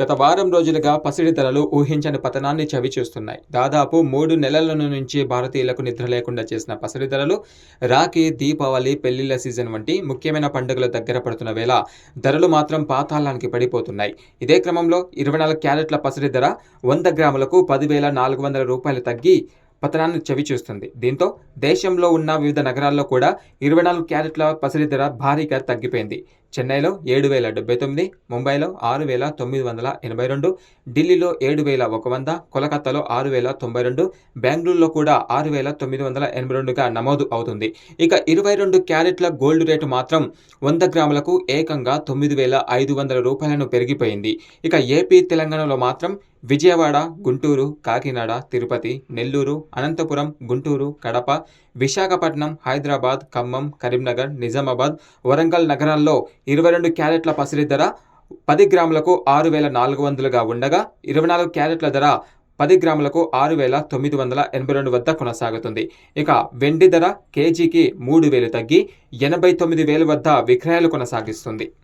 గత వారం రోజులుగా పసిడి ధరలు ఊహించని పతనాన్ని చవిచూస్తున్నాయి దాదాపు మూడు నెలల నుంచి భారతీయులకు నిద్ర లేకుండా చేసిన పసిడి ధరలు రాఖీ దీపావళి పెళ్ళిళ్ళ సీజన్ వంటి ముఖ్యమైన పండుగలు దగ్గర పడుతున్న వేళ ధరలు మాత్రం పాతాళానికి పడిపోతున్నాయి. ఇదే క్రమంలో ఇరవై నాలుగు క్యారెట్ల పసిడి ధర వంద గ్రాములకు పదివేల నాలుగు వందల రూపాయలు తగ్గి పతనాన్ని చవిచూస్తుంది దీంతో దేశంలో ఉన్న వివిధ నగరాల్లో కూడా ఇరవై నాలుగు క్యారెట్ల పసిడి ధర భారీగా తగ్గిపోయింది. చెన్నైలో ఏడు వేల డెబ్బై తొమ్మిది ముంబైలో ఆరు వేల తొమ్మిది వందల ఎనభై రెండు ఢిల్లీలో ఏడు వేల ఒక వంద కోలకత్తాలో ఆరు వేల తొంభై రెండు బెంగళూరులో కూడా ఆరు వేల తొమ్మిది వందల ఎనభై రెండుగా నమోదు అవుతుంది. ఇక ఇరవై రెండు క్యారెట్ల గోల్డ్ రేటు మాత్రం వంద గ్రాములకు ఏకంగా తొమ్మిది వేల ఐదు వందల రూపాయలను పెరిగిపోయింది. ఇక ఏపీ తెలంగాణలో మాత్రం విజయవాడ గుంటూరు కాకినాడ తిరుపతి నెల్లూరు అనంతపురం గుంటూరు కడప విశాఖపట్నం హైదరాబాద్ ఖమ్మం కరీంనగర్ నిజామాబాద్ వరంగల్ నగరాల్లో ఇరవై రెండు క్యారెట్ల పసిరి ధర పది గ్రాములకు ఆరు వేల నాలుగు వందలుగా ఉండగా ఇరవై నాలుగు క్యారెట్ల ధర పది గ్రాములకు ఆరు వేల తొమ్మిది వందల ఎనభై రెండు వద్ద కొనసాగుతుంది. ఇక వెండి ధర కేజీకి మూడు వేలు తగ్గి ఎనభై తొమ్మిది వేలు వద్ద విక్రయాలు కొనసాగిస్తుంది.